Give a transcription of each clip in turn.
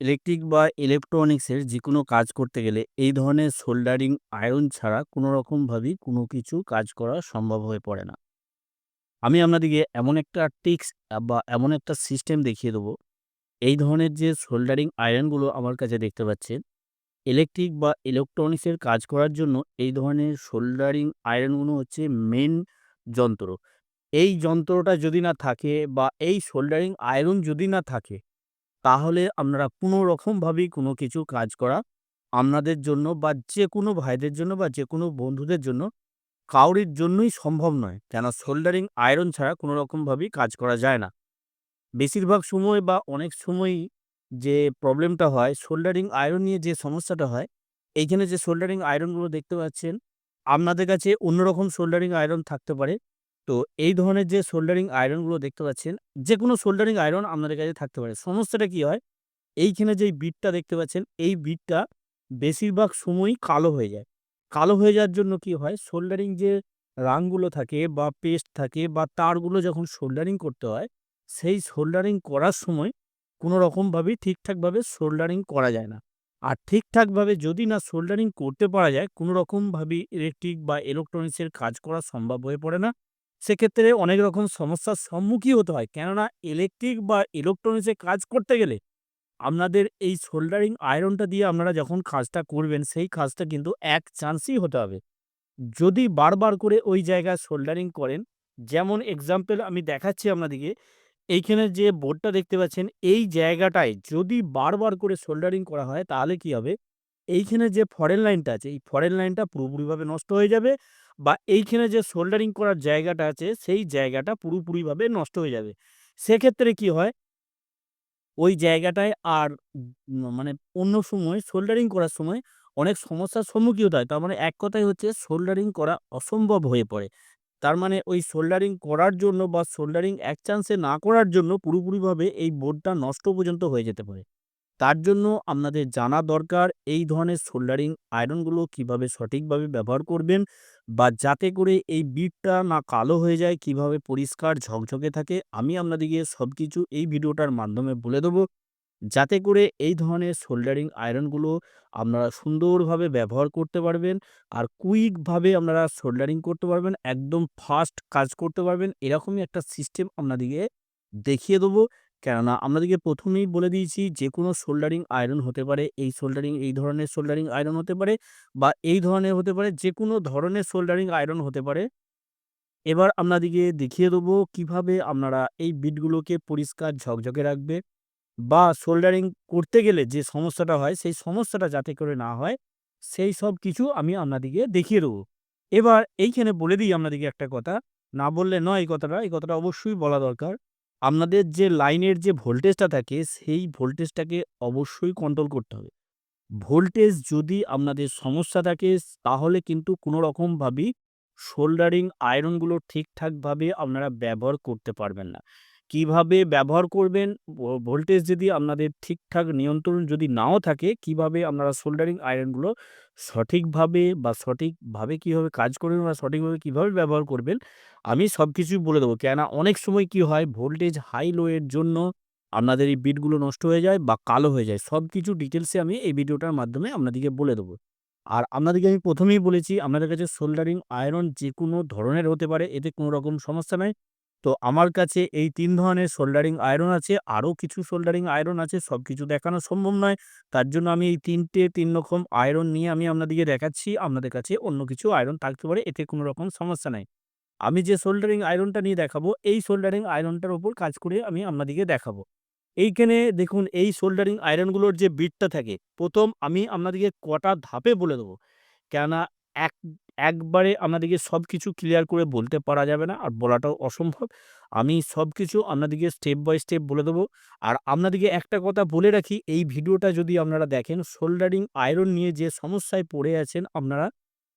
Electric বা ইলেকট্রনিক্সের যেকোনো কাজ করতে গেলে এই ধরনের সোল্ডারিং আয়রন ছাড়া কোনো রকমভাবেই কোনো কিছু কাজ করা সম্ভব হয়ে পড়ে না। আমি আপনাদেরকে এমন একটা ট্রিক্স আ বা এমন একটা সিস্টেম দেখিয়ে দেবো, এই ধরনের যে সোল্ডারিং আয়রনগুলো আমার কাছে দেখতে পাচ্ছেন, ইলেকট্রিক বা ইলেকট্রনিক্সের কাজ করার জন্য এই ধরনের সোল্ডারিং আয়রনগুলো হচ্ছে মেন যন্ত্র। এই যন্ত্রটা যদি না থাকে বা এই সোল্ডারিং আয়রন যদি না থাকে, তাহলে আপনারা কোনো রকমভাবেই কোনো কিছু কাজ করা আপনাদের জন্য বা যেকোনো ভাইদের জন্য বা যেকোনো বন্ধুদের জন্য কাউরির জন্যই সম্ভব নয়। কেন সোল্ডারিং আয়রন ছাড়া কোনো রকমভাবেই কাজ করা যায় না। বেশিরভাগ সময় বা অনেক সময়ই যে প্রবলেমটা হয় সোল্ডারিং আয়রন নিয়ে যে সমস্যাটা হয়, এইখানে যে সোল্ডারিং আয়রনগুলো দেখতে পাচ্ছেন, আপনাদের কাছে অন্যরকম সোল্ডারিং আয়রন থাকতে পারে। তো এই ধরনের যে সোল্ডারিং আয়রনগুলো দেখতে পাচ্ছেন, যেকোনো সোল্ডারিং আয়রন আপনাদের কাছে থাকতে পারে। সমস্যাটা কি হয়? এইখানে যেই বিটটা দেখতে পাচ্ছেন, এই বিটটা বেশিরভাগ সময়ই কালো হয়ে যায়। কালো হয়ে যাওয়ার জন্য কি হয়? সোল্ডারিং যে রাংগুলো থাকে বা পেস্ট থাকে বা তারগুলো যখন সোল্ডারিং করতে হয়, সেই সোল্ডারিং করার সময় কোনো রকমভাবেই ঠিকঠাকভাবে সোল্ডারিং করা যায় না। আর ঠিকঠাকভাবে যদি না সোল্ডারিং করতে পারা যায়, কোনো রকমভাবেই ইলেকট্রিক বা ইলেকট্রনিক্সের কাজ করা সম্ভব হয়ে পড়ে না। সেক্ষেত্রে অনেক রকম সমস্যার সম্মুখীন হতে হয়। কেননা ইলেকট্রিক বা ইলেকট্রনিক্সে কাজ করতে গেলে আপনাদের এই সোল্ডারিং আয়রনটা দিয়ে আপনারা যখন কাজটা করবেন, সেই কাজটা কিন্তু এক চান্সই হতে হবে। যদি বারবার করে ওই জায়গায় সোল্ডারিং করেন, যেমন এক্সাম্পল আমি দেখাচ্ছি আপনাদেরকে, এইখানে যে বোর্ডটা দেখতে পাচ্ছেন, এই জায়গাটায় যদি বারবার করে সোল্ডারিং করা হয়, তাহলে কি হবে? এইখানে যে ফরেন লাইনটা আছে, এই ফরেন লাইনটা পুরোপুরিভাবে নষ্ট হয়ে যাবে বা এইখানে যে সোল্ডারিং করার জায়গাটা আছে, সেই জায়গাটা পুরোপুরিভাবে নষ্ট হয়ে যাবে। সেক্ষেত্রে কি হয়? ওই জায়গাটায় আর মানে অন্য সময় সোল্ডারিং করার সময় অনেক সমস্যার সম্মুখীন হতে হয়। তার মানে এক কথায় হচ্ছে সোল্ডারিং করা অসম্ভব হয়ে পড়ে। তার মানে ওই সোল্ডারিং করার জন্য বা সোল্ডারিং এক চান্সে না করার জন্য পুরোপুরিভাবে এই বোর্ডটা নষ্ট পর্যন্ত হয়ে যেতে পারে। তার জন্য আপনাদের জানা দরকার এই ধরনের সোল্ডারিং আয়রনগুলো কীভাবে সঠিকভাবে ব্যবহার করবেন বা যাতে করে এই বিটটা না কালো হয়ে যায়, কীভাবে পরিষ্কার ঝকঝকে থাকে, আমি আপনাদেরকে সব কিছু এই ভিডিওটার মাধ্যমে বলে দেবো। যাতে করে এই ধরনের সোল্ডারিং আয়রনগুলো আপনারা সুন্দরভাবে ব্যবহার করতে পারবেন। আর কুইকভাবে আপনারা সোল্ডারিং করতে পারবেন। একদম ফাস্ট কাজ করতে পারবেন। এরকমই একটা সিস্টেম আপনাদেরকে দেখিয়ে দেবো। কেননা ১ম এই বলে দিয়েছি যেকোনো সোল্ডারিং আয়রন হতে পারে। এই সোল্ডারিং এই ধরনের সোল্ডারিং আয়রন হতে পারে বা এই ধরনের হতে পারে, যেকোনো ধরনের সোল্ডারিং আয়রন হতে পারে। এবার আপনাদেরকে দেখিয়ে দেবো কীভাবে আপনারা এই বিটগুলোকে পরিষ্কার ঝকঝকে রাখবে বা সোল্ডারিং করতে গেলে যে সমস্যাটা হয়, সেই সমস্যাটা যাতে করে না হয়, সেই সব কিছু আমি আপনাদেরকে দেখিয়ে দেবো। এবার এইখানে বলে দিই আপনাদেরকে একটা কথা, না বললে নয় এই কথাটা, এই কথাটা অবশ্যই বলা দরকার। আপনাদের যে লাইনের যে ভোল্টেজটা থাকে, সেই ভোল্টেজটাকে অবশ্যই কন্ট্রোল করতে হবে। ভোল্টেজ যদি আপনাদের সমস্যা থাকে, তাহলে কিন্তু কোনো রকমভাবেই শোল্ডারিং আয়রনগুলো ঠিকঠাকভাবে আপনারা ব্যবহার করতে পারবেন না। কীভাবে ব্যবহার করবেন? ভোল্টেজ যদি আপনাদের ঠিকঠাক নিয়ন্ত্রণ যদি নাও থাকে, কীভাবে আপনারা সোল্ডারিং আয়রনগুলো সঠিকভাবে বা সঠিকভাবে কীভাবে কাজ করবেন বা সঠিকভাবে কীভাবে ব্যবহার করবেন, আমি সব কিছুই বলে দেবো। কেননা অনেক সময় কি হয়? ভোল্টেজ হাই লো এর জন্য আপনাদের এই বিটগুলো নষ্ট হয়ে যায় বা কালো হয়ে যায়। সব কিছু ডিটেলসে আমি এই ভিডিওটার মাধ্যমে আপনাদেরকে বলে দেবো। আর আপনাদেরকে আমি প্রথমেই বলেছি, আপনাদের কাছে সোল্ডারিং আয়রন যে কোনো ধরনের হতে পারে, এতে কোনো রকম সমস্যা নাই। তো আমার কাছে এই তিন ধরনের সোল্ডারিং আয়রন আছে। আরও কিছু সোল্ডারিং আয়রন আছে, সব কিছু দেখানো সম্ভব নয়। তার জন্য আমি এই তিনটে তিন রকম আয়রন নিয়ে আমি আপনাদেরকে দেখাচ্ছি। আপনাদের কাছে অন্য কিছু আয়রন থাকতে পারে, এতে কোনো রকম সমস্যা নাই। আমি যে সোল্ডারিং আয়রনটা নিয়ে দেখাবো, এই সোল্ডারিং আয়রনটার ওপর কাজ করে আমি আপনাদেরকে দেখাবো। এইখানে দেখুন এই সোল্ডারিং আয়রনগুলোর যে বিটটা থাকে, প্রথম আমি আপনাদেরকে কটা ধাপে বলে দেবো। কেননা এক একবারে আপনাদেরকে সব কিছু ক্লিয়ার করে বলতে পারা যাবে না আর বলাটাও অসম্ভব। আমি সব কিছু আপনাদেরকে স্টেপ বাই স্টেপ বলে দেবো। আর আপনাদেরকে একটা কথা বলে রাখি, এই ভিডিওটা যদি আপনারা দেখেন, সোল্ডারিং আয়রন নিয়ে যে সমস্যায় পড়ে আছেন আপনারা,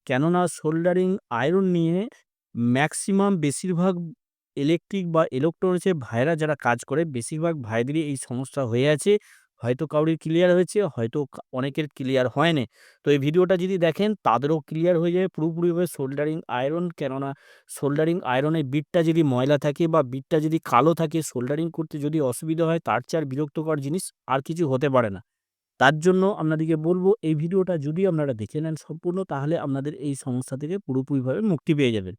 কেননা সোল্ডারিং আয়রন নিয়ে ম্যাক্সিমাম বেশিরভাগ ইলেকট্রিক বা ইলেকট্রনিক্সের ভাইরা যারা কাজ করে, বেশিরভাগ ভাইদেরই এই সমস্যা হয়ে আছে। হয়তো কাউরির ক্লিয়ার হয়েছে, হয়তো অনেকের ক্লিয়ার হয়নি তো এই ভিডিওটা যদি দেখেন, তাদেরও ক্লিয়ার হয়ে যাবে পুরোপুরিভাবে সোল্ডারিং আয়রন। কেননা সোল্ডারিং আয়রনের বিটটা যদি ময়লা থাকে বা বিটটা যদি কালো থাকে, সোল্ডারিং করতে যদি অসুবিধা হয়, তার চেয়ে বিরক্তকর জিনিস আর কিছু হতে পারে না। তার জন্য আপনাদেরকে বলব এই ভিডিওটা যদি আপনারা দেখে নেন সম্পূর্ণ তাহলে আপনাদের এই সমস্যা থেকে পুরোপুরিভাবে মুক্তি পেয়ে যাবেন।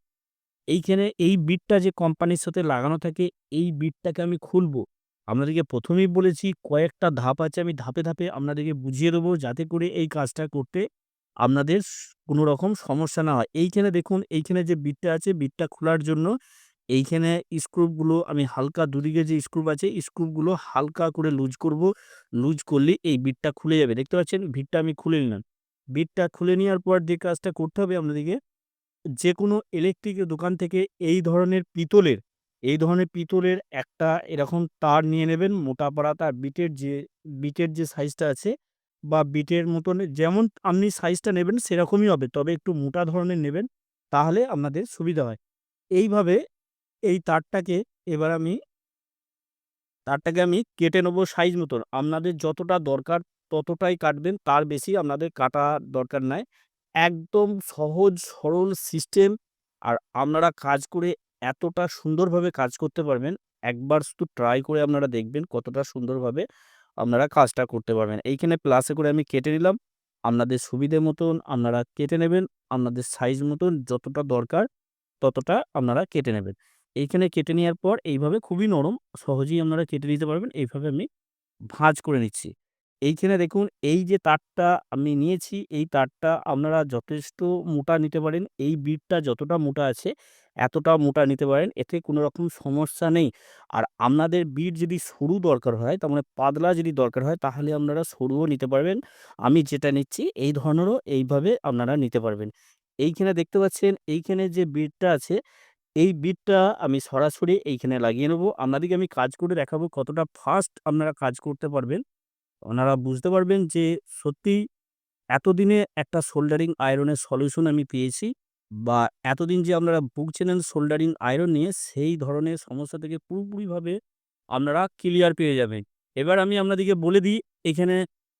এইখানে এই বিটটা যে কোম্পানির সাথে লাগানো থাকে এই বিটটাকে আমি খুলবো। আপনাদেরকে প্রথমেই বলেছি কয়েকটা ধাপ আছে আমি ধাপে, ধাপে আপনাদেরকে বুঝিয়ে দেবো যাতে করে এই কাজটা করতে আপনাদের কোনো রকম সমস্যা না হয়। এইখানে দেখুন এইখানে যে বিটটা আছে বিটটা খোলার জন্য এইখানে স্ক্রুপগুলো আমি হালকা দুদিকে যে স্ক্রুপ আছে স্ক্রুপগুলো হালকা করে লুজ করব। লুজ করলে এই বিটটা খুলে যাবে। দেখতে পাচ্ছেন বিটটা আমি খুলে নিলাম। বিটটা খুলে নেওয়ার পর যে কাজটা করতে হবে আপনাদেরকে যে কোনো ইলেকট্রিকের দোকান থেকে এই ধরনের পিতলের এই ধরনের পিতলের একটা এরকম তার নিয়ে নেবেন, মোটা পারা তার বিটের যে বিটের যে সাইজটা আছে বা বিটের মতন যেমন আপনি সাইজটা নেবেন সেরকমই হবে তবে একটু মোটা ধরনের নেবেন তাহলে আপনাদের সুবিধা হয়। এইভাবে এই তারটাকে এবার আমি, তারটাকে আমি কেটে নেব সাইজ মতন। আপনাদের যতটা দরকার ততটাই কাটবেন, তার বেশি আপনাদের কাটার দরকার নাই। একদম সহজ সরল সিস্টেম আর আপনারা কাজ করে এতটা সুন্দরভাবে কাজ করতে পারবেন। একবার শুধু ট্রাই করে আপনারা দেখবেন কতটা সুন্দরভাবে আপনারা কাজটা করতে পারবেন। এইখানে প্লাসে করে আমি কেটে নিলাম। আপনাদের সুবিধে মতন আপনারা কেটে নেবেন। আপনাদের সাইজ মতন যতটা দরকার ততটা আপনারা কেটে নেবেন। এইখানে কেটে নেওয়ার পর এইভাবে খুবই নরম, সহজেই আপনারা কেটে নিতে পারবেন। এইভাবে আমি ভাঁজ করে নিচ্ছি। এইখানে দেখুন, এই যে তারটা আমি নিয়েছি, এই তারটা আপনারা যথেষ্ট মোটা নিতে পারেন। এই বিটটা যতটা মোটা আছে, এতটা মোটা নিতে পারেন। এতে কোনো রকম সমস্যা নেই। আর আপনাদের বিট যদি সরু দরকার হয়, তার মানে পাতলা যদি দরকার হয়, তাহলে আপনারা সরুও নিতে পারবেন। আমি যেটা নিচ্ছি, এই ধরনেরও এইভাবে আপনারা নিতে পারবেন। এইখানে দেখতে পাচ্ছেন, এইখানে যে বিটটা আছে, এই বিটটা আমি সরাসরি এইখানে লাগিয়ে নেব। আপনাদেরকে আমি কাজ করে দেখাবো কতটা ফাস্ট আপনারা কাজ করতে পারবেন। আপনারা বুঝতে পারবেন যে সত্যিই এতদিনে একটা সোল্ডারিং আয়রনের সলিউশন আমি পেয়েছি বা এতদিন যে আপনারা ভুগছিলেন সোল্ডারিং আয়রন নিয়ে সেই ধরনের সমস্যা থেকে পুরোপুরিভাবে আপনারা ক্লিয়ার পেয়ে যাবেন। এবার আমি আপনাদেরকে বলে দিই এখানে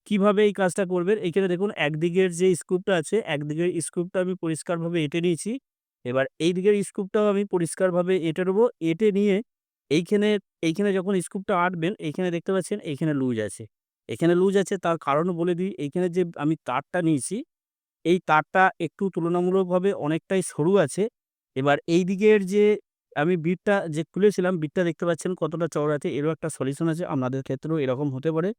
কীভাবে এই কাজটা করবেন। এইখানে দেখুন একদিকের যে স্ক্রুপটা আছে একদিকের স্ক্রুপটা আমি পরিষ্কারভাবে এঁটে নিয়েছি। এবার এই দিকের স্ক্রুপটাও আমি পরিষ্কারভাবে এঁটে নেব। এঁটে নিয়ে এইখানে, এইখানে যখন স্ক্রুপটা আঁটবেন এইখানে দেখতে পাচ্ছেন এইখানে লুজ আছে। এখানে লুজ আছে, তার কারণ বলে দিই এইখানে যে আমি তারটা নিয়েছি, এই তারটা একটু তুলনামূলকভাবে অনেকটাই সরু আছে। এবার এই দিকের যে আমি বিটটা যে খুলেছিলাম, বিটটা দেখতে পাচ্ছেন কতটা চওড়া আছে, এরও একটা সলিউশন আছে। আপনাদের ক্ষেত্রেও এরকম হতে পারে।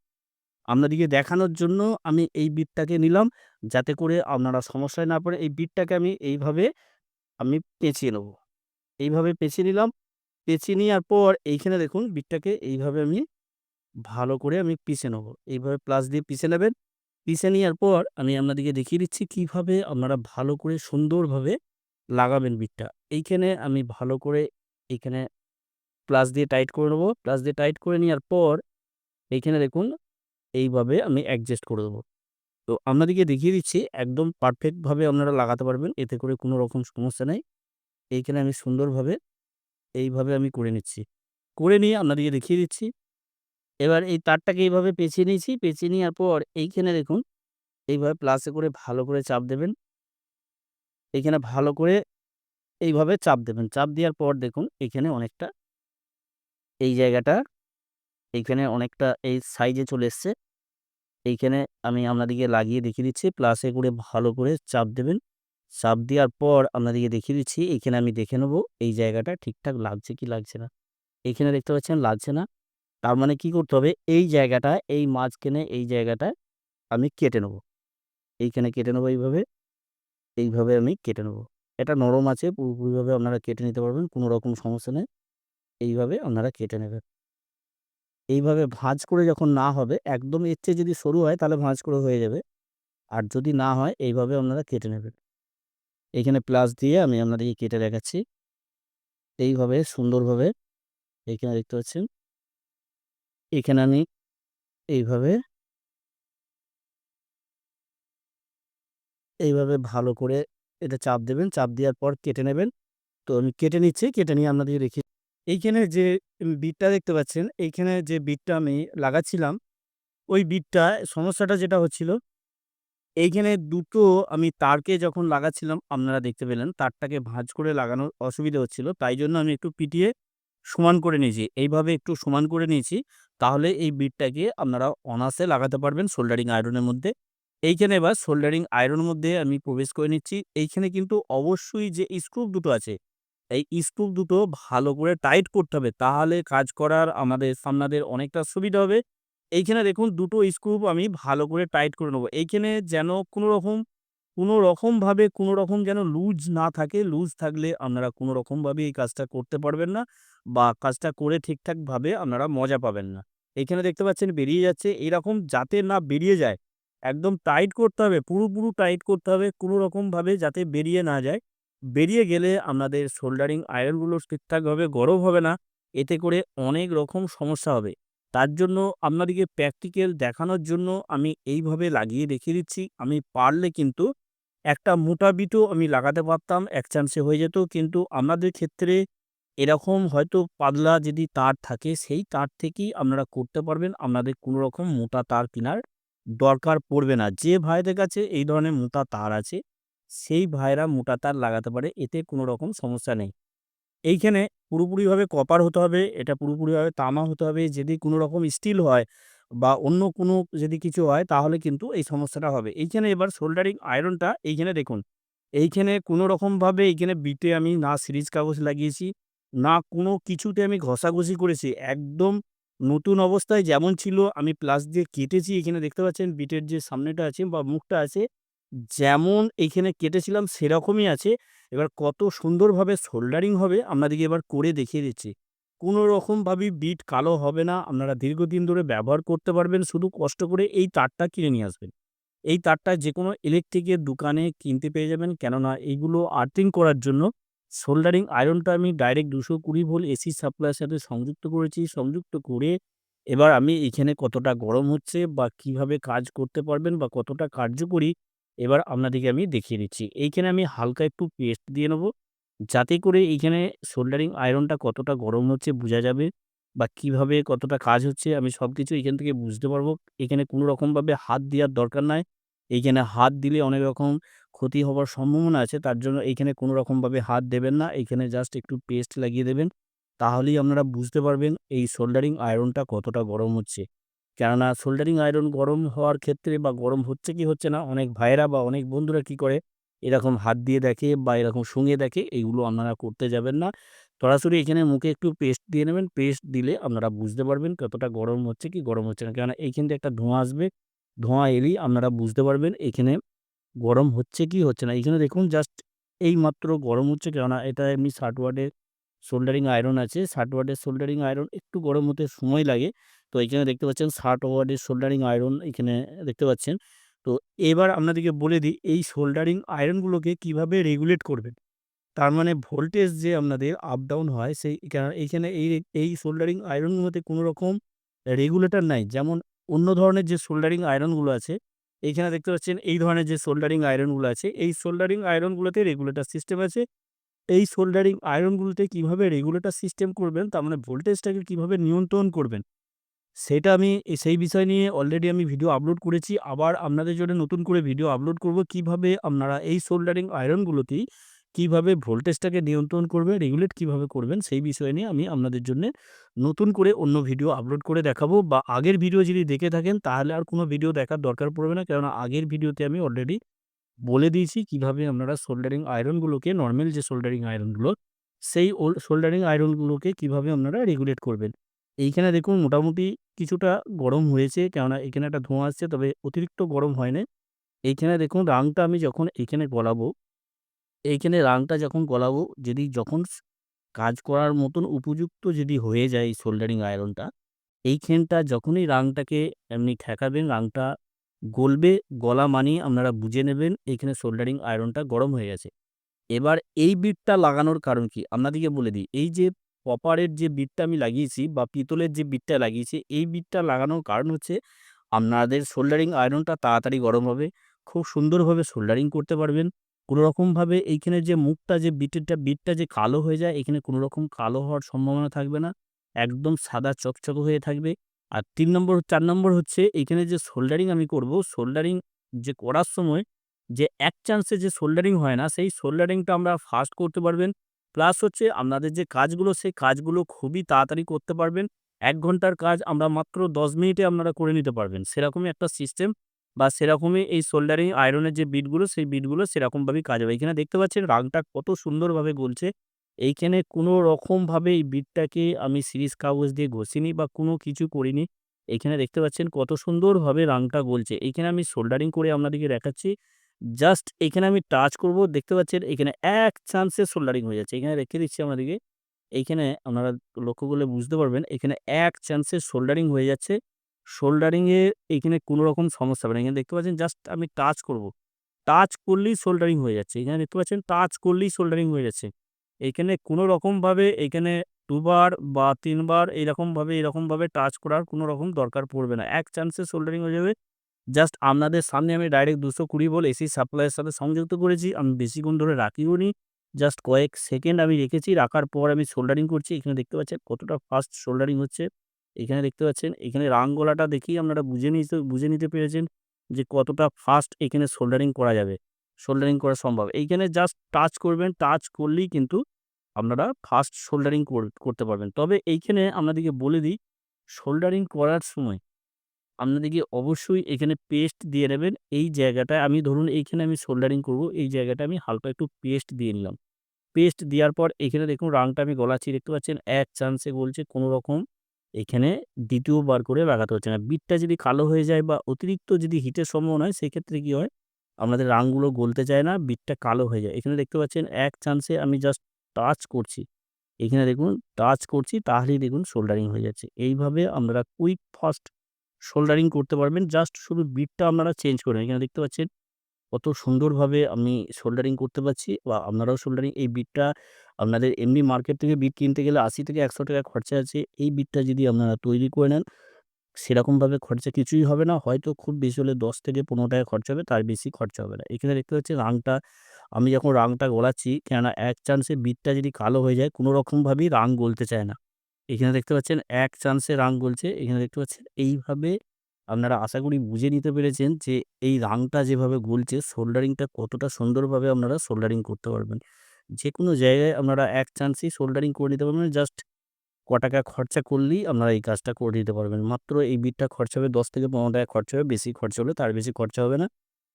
আপনাদেরকে দেখানোর জন্য আমি এই বিটটাকে নিলাম, যাতে করে আপনারা সমস্যায় না পড়ে এই বিটটাকে আমি এইভাবে আমি পেঁচিয়ে নেব। এইভাবে পেঁচিয়ে নিলাম। পেঁচিয়ে নেওয়ার পর এইখানে দেখুন বিটটাকে এইভাবে আমি ভালো করে আমি পিষে নেব। এইভাবে প্লাস দিয়ে পিষে নেবেন। পিষে নেওয়ার পর আমি আপনাদেরকে দেখিয়ে দিচ্ছি কীভাবে আপনারা ভালো করে সুন্দরভাবে লাগাবেন বিটটা। এইখানে আমি ভালো করে এইখানে প্লাস দিয়ে টাইট করে নেব। প্লাস দিয়ে টাইট করে নেওয়ার পর এইখানে দেখুন, এইভাবে আমি অ্যাডজাস্ট করে দেবো। তো আপনাদেরকে দেখিয়ে দিচ্ছি, একদম পারফেক্টভাবে আপনারা লাগাতে পারবেন। এতে করে কোনো রকম সমস্যা নেই। এইখানে আমি সুন্দরভাবে এইভাবে আমি করে নিচ্ছি। করে নিয়ে আপনাদেরকে দেখিয়ে দিচ্ছি। এবার এই তারটাকে এইভাবে পেঁচিয়ে নিয়েছি। পেঁচিয়ে নেওয়ার পর এইখানে দেখুন, এইভাবে প্লাসে করে ভালো করে চাপ দেবেন। এইখানে ভালো করে এইভাবে চাপ দেবেন। চাপ দেওয়ার পর দেখুন, এইখানে অনেকটা এই জায়গাটা, এইখানে অনেকটা এই সাইজে চলে এসছে। এইখানে আমি আপনাদেরকে লাগিয়ে দেখিয়ে দিচ্ছি। প্লাসে করে ভালো করে চাপ দেবেন। চাপ দেওয়ার পর আপনাদেরকে দেখিয়ে দিচ্ছি, এইখানে আমি দেখে নেব এই জায়গাটা ঠিকঠাক লাগছে কি লাগছে না। এইখানে দেখতে পাচ্ছেন, লাগছে না। তার মানে কি করতে হবে এই জায়গাটা, এই মাঝখানে এই জায়গাটায় আমি কেটে নেব। এইখানে কেটে নেব এইভাবে। এইভাবে আমি কেটে নেব। এটা নরম আছে, পুরোপুরিভাবে আপনারা কেটে নিতে পারবেন। কোনো রকম সমস্যা নেই। এইভাবে আপনারা কেটে নেবেন। এইভাবে ভাঁজ করে যখন না হবে, একদম এর চেয়ে যদি সরু হয়, তাহলে ভাঁজ করে হয়ে যাবে। আর যদি না হয়, এইভাবে আপনারা কেটে নেবেন। এইখানে প্লাস দিয়ে আমি আপনাদেরকে কেটে দেখাচ্ছি। এইভাবে সুন্দরভাবে এইখানে দেখতে পাচ্ছেন। এখানে আমি এইভাবে এইভাবে ভালো করে এটা চাপ দেবেন। চাপ দেওয়ার পর কেটে নেবেন। তো আমি কেটে নিচ্ছি। কেটে নিয়ে আপনাদেরকে রেখে এইখানে যে বিটটা দেখতে পাচ্ছেন, এইখানে যে বিটটা আমি লাগাচ্ছিলাম, ওই বিটটা সমস্যাটা যেটা হচ্ছিল, এইখানে দুটো আমি তারকে যখন লাগাচ্ছিলাম, আপনারা দেখতে পেলেন, তারটাকে ভাঁজ করে লাগানোর অসুবিধা হচ্ছিল। তাই জন্য আমি একটু পিটিয়ে সমান করে নিয়েছি। এইভাবে একটু সমান করে নিয়েছি। তাহলে এই বিটটাকে আপনারা অনাসে লাগাতে পারবেন সোল্ডারিং আয়রনের মধ্যে। এইখানে এবার সোল্ডারিং আয়রনের মধ্যে আমি প্রবেশ করে নিচ্ছি। এইখানে কিন্তু অবশ্যই যে স্ক্রু দুটো আছে, এই স্ক্রু দুটো ভালো করে টাইট করতে হবে। তাহলে কাজ করার আমাদের সামনাদের অনেকটা সুবিধা হবে। এইখানে দেখুন দুটো স্ক্রু আমি ভালো করে টাইট করে নেব। এইখানে যেন কোনো রকম কোনো রকমভাবে কোনো রকম যেন লুজ না থাকে। লুজ থাকলে আপনারা কোনো রকমভাবে এই কাজটা করতে পারবেন না বা কাজটা করে ঠিকঠাকভাবে আপনারা মজা পাবেন না। এখানে দেখতে পাচ্ছেন বেরিয়ে যাচ্ছে। এরকম যাতে না বেরিয়ে যায়, একদম টাইট করতে হবে। পুরোপুরি টাইট করতে হবে কোনো রকমভাবে যাতে বেরিয়ে না যায়। বেরিয়ে গেলে আপনাদের শোল্ডারিং আয়রনগুলো ঠিকঠাকভাবে গরম হবে না। এতে করে অনেক রকম সমস্যা হবে। তার জন্য আপনাদেরকে প্র্যাকটিক্যাল দেখানোর জন্য আমি এইভাবে লাগিয়ে রেখে দিচ্ছি। আমি পারলে কিন্তু একটা মোটা বিটও আমি লাগাতে পারতাম, এক চান্সে হয়ে যেত। কিন্তু আপনাদের ক্ষেত্রে এরকম হয়তো পাতলা যদি তার থাকে, সেই তার থেকেই আপনারা করতে পারবেন। আপনাদের কোনো রকম মোটা তার কেনার দরকার পড়বে না। যে ভাইদের কাছে এই ধরনের মোটা তার আছে, সেই ভাইরা মোটা তার লাগাতে পারে। এতে কোনো রকম সমস্যা নেই। এইখানে পুরোপুরিভাবে কপার হতে হবে, এটা পুরোপুরিভাবে তামা হতে হবে। যদি কোনো রকম স্টিল হয় বা অন্য কোনো যদি কিছু হয় তাহলে কিন্তু এই সমস্যাটা হবে। এইখানে এবার সোল্ডারিং আয়রনটা এইখানে দেখুন। এইখানে কোনো রকমভাবে এইখানে বিটে আমি না সিরিজ কাগজ লাগিয়েছি, না কোনো কিছুতে আমি ঘষাঘষি করেছি। একদম নতুন অবস্থায় যেমন ছিল আমি প্লাস দিয়ে কেটেছি। এখানে দেখতে পাচ্ছেন বিটের যে সামনেটা আছে বা মুখটা আছে, যেমন এইখানে কেটেছিলাম সেরকমই আছে। এবার কত সুন্দরভাবে সোল্ডারিং হবে আপনাদেরকে এবার করে দেখিয়ে দিচ্ছি। কোনো রকমভাবেই বিট কালো হবে না। আপনারা দীর্ঘদিন ধরে ব্যবহার করতে পারবেন। শুধু কষ্ট করে এই তারটা কিনে নিয়ে আসবেন। এই তারটা যে কোনো ইলেকট্রিকের দোকানে কিনতে পেয়ে যাবেন। কেননা এইগুলো আর্থিং করার জন্য সোল্ডারিং আয়রনটা আমি ডাইরেক্ট ২২০ ভোল্ট এসি সাপ্লাইয়ের সাথে সংযুক্ত করেছি। সংযুক্ত করে এবার আমি এখানে কতটা গরম হচ্ছে বা কীভাবে কাজ করতে পারবেন বা কতটা কার্যকরী, এবার আপনাদেরকে আমি দেখিয়ে দিচ্ছি। এইখানে আমি হালকা একটু পেস্ট দিয়ে নেব। যাতে করে এইখানে সোল্ডারিং আয়রনটা কতটা গরম হচ্ছে বোঝা যাবে বা কীভাবে কতটা কাজ হচ্ছে আমি সব কিছু এখান থেকে বুঝতে পারব। এখানে কোনো রকমভাবে হাত দেওয়ার দরকার নাই। এইখানে হাত দিলে অনেক রকম ক্ষতি হওয়ার সম্ভাবনা আছে। তার জন্য এইখানে কোনো রকমভাবে হাত দেবেন না। এইখানে জাস্ট একটু পেস্ট লাগিয়ে দেবেন। তাহলেই আপনারা বুঝতে পারবেন এই সোল্ডারিং আয়রনটা কতটা গরম হচ্ছে। কেননা সোল্ডারিং আয়রন গরম হওয়ার ক্ষেত্রে বা গরম হচ্ছে কি হচ্ছে না, অনেক ভাইয়েরা বা অনেক বন্ধুরা কি করে, এরকম হাত দিয়ে দেখে বা এরকম শুঁঙে দেখে এইগুলো আপনারা করতে যাবেন না। সরাসরি এখানে মুখে একটু পেস্ট দিয়ে নেবেন। পেস্ট দিলে আপনারা বুঝতে পারবেন কতটা গরম হচ্ছে কি গরম হচ্ছে না। কেননা এইখান থেকে একটা ধোঁয়া আসবে। ধোঁয়া এলেই আপনারা বুঝতে পারবেন এখানে গরম হচ্ছে কি হচ্ছে না। এইখানে দেখুন জাস্ট এইমাত্র গরম হচ্ছে কেননা এটা এমনি ৬০ ওয়ার্ডের সোল্ডারিং আয়রন আছে। ৬০ ওয়ার্ডের সোল্ডারিং আয়রন একটু গরম হতে সময় লাগে। তো এইখানে দেখতে পাচ্ছেন ৬০ ওয়ার্ডের সোল্ডারিং আয়রন এখানে দেখতে পাচ্ছেন। তো এবার আপনাদেরকে বলে দিই এই সোল্ডারিং আয়রনগুলোকে কীভাবে রেগুলেট করবেন। তার মানে ভোল্টেজ যে আপনাদের আপ ডাউন হয় সেই এইখানে এই এই সোল্ডারিং আয়রনগুলোতে কোনো রকম রেগুলেটর নাই। যেমন অন্য ধরনের যে সোল্ডারিং আয়রনগুলো আছে, এইখানে দেখতে পাচ্ছেন এই ধরনের যে সোল্ডারিং আয়রনগুলো আছে, এই সোল্ডারিং আয়রনগুলোতে রেগুলেটর সিস্টেম আছে। এই সোল্ডারিং আয়রনগুলোতে কীভাবে রেগুলেটর সিস্টেম করবেন, তার মানে ভোল্টেজটাকে কীভাবে নিয়ন্ত্রণ করবেন, সেটা আমি সেই বিষয় নিয়ে অলরেডি আমি ভিডিও আপলোড করেছি। আবার আপনাদের জন্য নতুন করে ভিডিও আপলোড করব। কীভাবে আপনারা এই সোল্ডারিং আয়রনগুলোতেই কীভাবে ভোল্টেজটাকে নিয়ন্ত্রণ করবেন, রেগুলেট কীভাবে করবেন সেই বিষয় নিয়ে আমি আপনাদের জন্যে নতুন করে অন্য ভিডিও আপলোড করে দেখাবো বা আগের ভিডিও যদি দেখে থাকেন তাহলে আর কোনো ভিডিও দেখার দরকার পড়বে না। কেননা আগের ভিডিওতে আমি অলরেডি বলে দিয়েছি কীভাবে আপনারা সোল্ডারিং আয়রনগুলোকে নরমাল যে সোল্ডারিং আয়রনগুলো, সেই সোল্ডারিং আয়রনগুলোকে কীভাবে আপনারা রেগুলেট করবেন। এইখানে দেখুন মোটামুটি কিছুটা গরম হয়েছে কেননা এখানে একটা ধোঁয়া আসছে তবে অতিরিক্ত গরম হয় নাই। এইখানে দেখুন রাংটা আমি যখন এইখানে গলাবো, এইখানে রাংটা যখন গলাবো যদি যখন কাজ করার মতন উপযুক্ত যদি হয়ে যায় এই সোল্ডারিং আয়রনটা, এইখানটা যখনই রাংটাকে এমনি ঠেকাবেন রাংটা গলবে, গলা মানেই আপনারা বুঝে নেবেন এইখানে সোল্ডারিং আয়রনটা গরম হয়ে গেছে। এবার এই বিটটা লাগানোর কারণ কি? আপনাদেরকে বলে দিই। এই যে কপারের যে বিটটা আমি লাগিয়েছি বা পিতলের যে বিটটা লাগিয়েছি, এই বিটটা লাগানোর কারণ হচ্ছে আপনাদের সোল্ডারিং আয়রনটা তাড়াতাড়ি গরম হবে। খুব সুন্দরভাবে সোল্ডারিং করতে পারবেন। কোনো রকমভাবে এইখানে যে মুখটা যে বিটেরটা বিটটা যে কালো হয়ে যায়, এখানে কোনো রকম কালো হওয়ার সম্ভাবনা থাকবে না। একদম সাদা চকচকে হয়ে থাকবে। আর তিন নম্বর চার নম্বর হচ্ছে এইখানে যে সোল্ডারিং আমি করব, সোল্ডারিং যে করার সময় যে এক চান্সে যে সোল্ডারিং হয় না, সেই সোল্ডারিংটা আমরা ফাস্ট করতে পারবেন। প্লাস হচ্ছে আপনাদের যে কাজগুলো সেই কাজগুলো খুবই তাড়াতাড়ি করতে পারবেন। এক ঘণ্টার কাজ আমরা মাত্র ১০ মিনিটে আপনারা করে নিতে পারবেন। সেরকমই একটা সিস্টেম বা সেরকমই এই সোল্ডারিং আয়রনের যে বিটগুলো সেই বিটগুলো সেরকমভাবেই কাজ হবে। এখানে দেখতে পাচ্ছেন রাংটা কত সুন্দরভাবে গলছে। এইখানে কোনো রকমভাবে এই বিটটাকে আমি সিরিজ কাগজ দিয়ে ঘষিনি বা কোনো কিছু করিনি। এইখানে দেখতে পাচ্ছেন কত সুন্দরভাবে রাংটা গলছে। এইখানে আমি সোল্ডারিং করে আপনাদেরকে দেখাচ্ছি। জাস্ট এখানে আমি টাচ করব, দেখতে পাচ্ছেন এখানে এক চান্সে সোল্ডারিং হয়ে যাচ্ছে। এখানে রেখে দিচ্ছি আপনাদেরকে। এইখানে আপনারা লক্ষ্য করলে বুঝতে পারবেন, এখানে এক চান্সে সোল্ডারিং হয়ে যাচ্ছে। সোল্ডারিং এ এইখানে কোনো রকম সমস্যা হবে না। এখানে দেখতে পাচ্ছেন জাস্ট আমি টাচ করব। টাচ করলেই সোল্ডারিং হয়ে যাচ্ছে। এখানে দেখতে পাচ্ছেন টাচ করলেই সোল্ডারিং হয়ে যাচ্ছে। এইখানে কোনো রকমভাবে এইখানে দুবার বা ৩ বার এইরকমভাবে এরকমভাবে টাচ করার কোনো রকম দরকার পড়বে না। এক চান্সে সোল্ডারিং হয়ে যাবে। জাস্ট আপনাদের সামনে আমি ডাইরেক্ট দুশো কুড়ি বল এসি সাপ্লাইয়ের সাথে সংযুক্ত করেছি। আমি বেশিক্ষণ ধরে রাখিও নি জাস্ট কয়েক সেকেন্ড আমি রেখেছি। রাখার পর আমি সোল্ডারিং করছি। এখানে দেখতে পাচ্ছেন কতটা ফাস্ট শোল্ডারিং হচ্ছে। এখানে দেখতে পাচ্ছেন, এখানে রাং গলাটা দেখেই আপনারা বুঝে নিতে বুঝে নিতে পেরেছেন যে কতটা ফাস্ট এখানে সোল্ডারিং করা যাবে। সোল্ডারিং করা সম্ভব। এইখানে জাস্ট টাচ করবেন। টাচ করলেই কিন্তু আপনারা ফাস্ট সোল্ডারিং কর, করতে পারবেন। তবে এইখানে আপনাদেরকে বলে দিই সোল্ডারিং করার সময় আপনাদেরকে অবশ্যই এখানে পেস্ট দিয়ে নেবেন। এই জায়গাটায় আমি ধরুন এইখানে আমি সোল্ডারিং করব। এই জায়গাটা আমি হালকা একটু পেস্ট দিয়ে নিলাম। পেস্ট দেওয়ার পর এখানে দেখুন রাংটা আমি গলাচ্ছি, দেখতে পাচ্ছেন এক চান্সে বলছে কোনো রকম এখানে দ্বিতীয়বার করে লাগাতে হচ্ছে না। বিটটা যদি কালো হয়ে যায় বা অতিরিক্ত যদি হিটের সম্ভাবনা হয় সেক্ষেত্রে কি হয় আপনাদের রাংগুলো গলতে চায় না, বিটটা কালো হয়ে যায়। এখানে দেখতে পাচ্ছেন এক চান্সে আমি জাস্ট টাচ করছি। এখানে দেখুন টাচ করছি তাহলেই দেখুন সোল্ডারিং হয়ে যাচ্ছে। এইভাবে আপনারা কুইক ফাস্ট সোল্ডারিং করতে পারবেন। জাস্ট শুধু বিটটা আপনারা চেঞ্জ করে এখানে দেখতে পাচ্ছেন কত সুন্দরভাবে আমি সোল্ডারিং করতে পারছি বা আপনারাও সোল্ডারিং এই বিটটা আপনাদের এমনি মার্কেট থেকে বিট কিনতে গেলে ৮০ থেকে ৳১০০ খরচা আছে। এই বিটটা যদি আপনারা তৈরি করে নেন, সেরকমভাবে খরচা কিছুই হবে না। হয়তো খুব বেশি হলে দশ থেকে ৳১৫ খরচা হবে। তার বেশি খরচা হবে না। এখানে দেখতে পাচ্ছেন রাংটা, আমি যখন রাংটা গলাচ্ছি, কেননা এক চান্সে বিটটা যদি কালো হয়ে যায়, কোনো রকমভাবেই রাং গলতে চায় না। এখানে দেখতে পাচ্ছেন এক চান্সে রাং গলছে। এখানে দেখতে পাচ্ছেন এইভাবে আপনারা আশা করি বুঝে নিতে পেরেছেন যে এই রাংটা যেভাবে গলছে সোল্ডারিংটা কতটা সুন্দরভাবে আপনারা সোল্ডারিং করতে পারবেন। যে কোনো জায়গায় আপনারা এক চান্সেই সোল্ডারিং করে নিতে পারবেন। জাস্ট ক টাকা খরচা করলেই আপনারা এই কাজটা করে দিতে পারবেন। মাত্র এই বিটটা খরচা হবে দশ থেকে ৳১৫ খরচা হবে। বেশি খরচা হলে তার বেশি খরচা হবে না।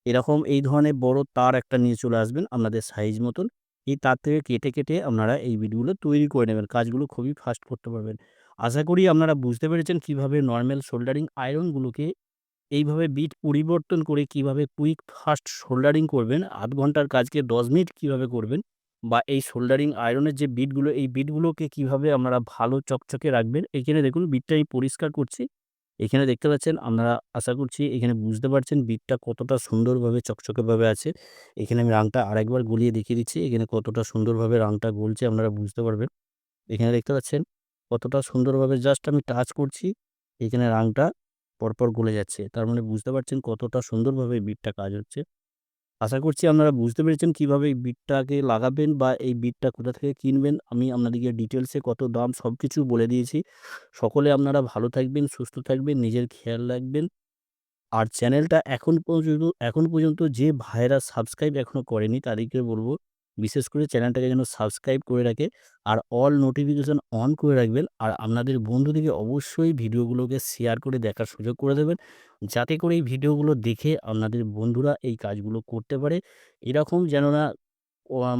এরকম এই ধরনের বড় তার একটা নিয়ে চলে আসবেন আপনাদের সাইজ মতন। এই তার থেকে কেটে, কেটে আপনারা এই বিটগুলো তৈরি করে নেবেন। কাজগুলো খুবই ফাস্ট করতে পারবেন। আশা করি আপনারা বুঝতে পেরেছেন কীভাবে নর্মাল সোল্ডারিং আয়রনগুলোকে এইভাবে বিট পরিবর্তন করে কীভাবে কুইক ফাস্ট সোল্ডারিং করবেন। আধ ঘণ্টার কাজকে ১০ মিনিট কীভাবে করবেন বা এই সোল্ডারিং আয়রনের যে বিটগুলো এই বিটগুলোকে কীভাবে আপনারা ভালো চকচকে রাখবেন। এখানে দেখুন বিটটা আমি পরিষ্কার করছি। এখানে দেখতে পাচ্ছেন আপনারা আশা করছি এখানে বুঝতে পারছেন বিটটা কতটা সুন্দরভাবে চকচকেভাবে আছে। এখানে আমি রাংটা আরেকবার গলিয়ে দেখিয়ে দিচ্ছি। এখানে কতটা সুন্দরভাবে রাংটা গলছে আপনারা বুঝতে পারবেন। এখানে দেখতে পাচ্ছেন কতটা সুন্দরভাবে জাস্ট আমি টাচ করছি। এখানে রাংটা পরপর গলে যাচ্ছে। তার মানে বুঝতে পারছেন কতটা সুন্দরভাবে বিটটা কাজ হচ্ছে। আশা করছি আপনারা বুঝতে পেরেছেন কীভাবে এই বিটটাকে লাগাবেন বা এই বিটটা কোথা থেকে কিনবেন। আমি আপনাদেরকে ডিটেলসে কত দাম সব কিছু বলে দিয়েছি। সকলে আপনারা ভালো থাকবেন, সুস্থ থাকবেন, নিজের খেয়াল রাখবেন। আর চ্যানেলটা এখন পর্যন্ত এখন পর্যন্ত যে ভাইরা সাবস্ক্রাইব এখনও করেনি তাদেরকে বলব বিশেষ করে চ্যানেলটাকে যেন সাবস্ক্রাইব করে রাখে। আর অল নোটিফিকেশন অন করে রাখবেন। আর আপনাদের বন্ধুদেরকে অবশ্যই ভিডিওগুলোকে শেয়ার করে দেখার সুযোগ করে দেবেন। যাতে করে এই ভিডিওগুলো দেখে আপনাদের বন্ধুরা এই কাজগুলো করতে পারে। এরকম যেন না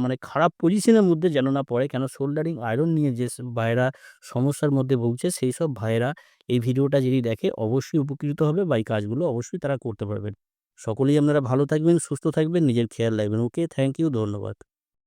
মানে খারাপ পজিশনের মধ্যে যেন না পড়ে। কেন সোল্ডারিং আয়রন নিয়ে যে ভাইয়েরা সমস্যার মধ্যে ভুগছে সেই সব ভাইয়েরা এই ভিডিওটা যদি দেখে অবশ্যই উপকৃত হবে বা এই কাজগুলো অবশ্যই তারা করতে পারবেন। সকলেই আপনারা ভালো থাকবেন, সুস্থ থাকবেন, নিজের খেয়াল রাখবেন। ওকে থ্যাংক ইউ ধন্যবাদ।